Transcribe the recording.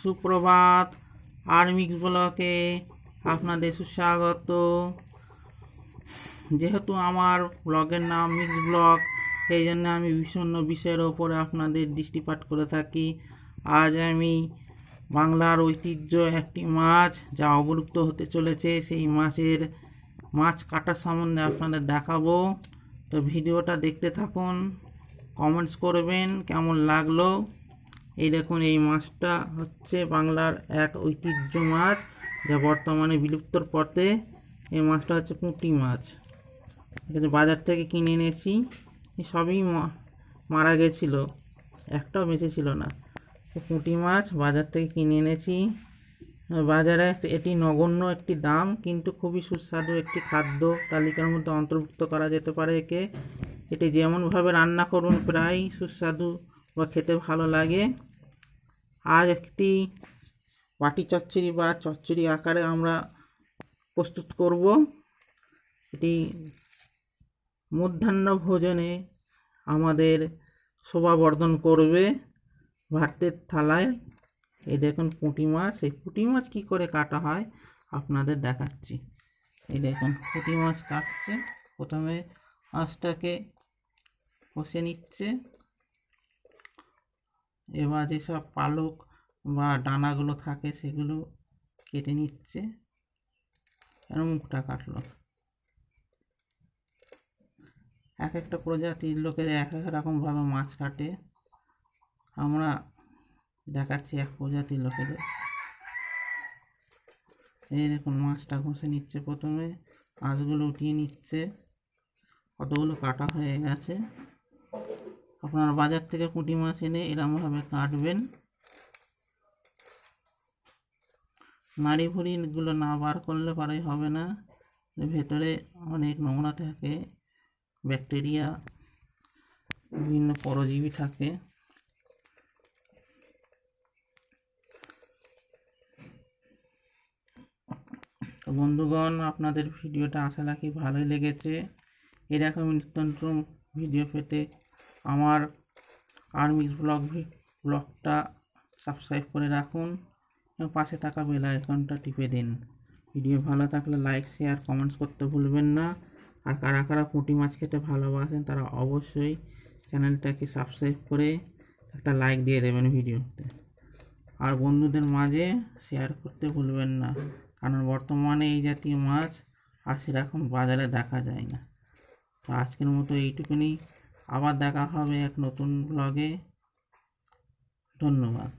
সুপ্রভাত। আর্মিক্স ব্লকে আপনাদের সুস্বাগত। যেহেতু আমার ব্লগের নাম মিক্স ব্লগ, সেই জন্য আমি বিভিন্ন বিষয়ের ওপরে আপনাদের দৃষ্টিপাত করে থাকি। আজ আমি বাংলার ঐতিহ্য একটি মাছ যা অবলুপ্ত হতে চলেছে, সেই মাছের মাছ কাটার সম্বন্ধে আপনাদের দেখাবো। তো ভিডিওটা দেখতে থাকুন, কমেন্টস করবেন, কেমন লাগল? এই দেখুন, এই মাছটা হচ্ছে বাংলার এক ঐতিহ্য মাছ যা বর্তমানে বিলুপ্তর পথে। এই মাছটা হচ্ছে পুঁটি মাছ। এটা বাজার থেকে কিনে এনেছি। সবই মারা গেছিল। একটাও বেঁচে ছিল না। পুঁটি মাছ বাজার থেকে কিনে এনেছি। বাজারে এটি নগণ্য একটি দাম, কিন্তু খুবই সুস্বাদু একটি খাদ্য। তালিকার মধ্যে অন্তর্ভুক্ত করা যেতে পারে একে। এটি যেমনভাবে রান্না করুন প্রায় সুস্বাদু বা খেতে ভালো লাগে। আজ একটি বাটি চচ্চড়ি বা চচ্চড়ি আকারে আমরা প্রস্তুত করব। এটি মধ্যাহ্ন ভোজনে আমাদের শোভাবর্ধন করবে ভাতের থালায়। এই দেখুন পুঁটি মাছ। এই পুঁটি মাছ কী করে কাটা হয় আপনাদের দেখাচ্ছি। এই দেখুন পুঁটি মাছ কাটছে। প্রথমে মাছটাকে কষে নিচ্ছে। এবার যেসব পালক বা ডানাগুলো থাকে সেগুলো কেটে নিচ্ছে আর মুখটা কাটলো। এক একটা প্রজাতির লোকের এক এক রকমভাবে মাছ কাটে। আমরা দেখাচ্ছি এক প্রজাতির লোকেদের। এই দেখুন, মাছটা ঘষে নিচ্ছে প্রথমে, মাছগুলো উঠিয়ে নিচ্ছে। কতগুলো কাটা হয়ে গেছে। আপনারা বাজার থেকে পুঁটি মাছ এনে এরমভাবে কাটবেন। নাড়ি ভুড়িগুলো না বার করলে পরেই হবে না। ভেতরে অনেক নোংরা থাকে, ব্যাকটেরিয়া, বিভিন্ন পরজীবী থাকে। বন্ধুগণ, আপনাদের ভিডিওটা আশা রাখি ভালোই লেগেছে। এরকম নিত্য ভিডিও পেতে আমার আর্মিস ব্লগ ব্লগটা সাবস্ক্রাইব করে রাখুন এবং পাশে থাকা বেল আইকনটা টিপে দিন। ভিডিও ভালো থাকলে লাইক শেয়ার কমেন্টস করতে ভুলবেন না। আর কারা কারা পুঁটি মাছ খেতে ভালোবাসেন তারা অবশ্যই চ্যানেলটাকে সাবস্ক্রাইব করে একটা লাইক দিয়ে দেবেন ভিডিওতে আর বন্ধুদের মাঝে শেয়ার করতে ভুলবেন না, কারণ বর্তমানে এই জাতীয় মাছ আর সেরকম বাজারে দেখা যায় না। তো আজকের মতো এইটুকুনি। আবার দেখা হবে এক নতুন ব্লগে ধন্যবাদ।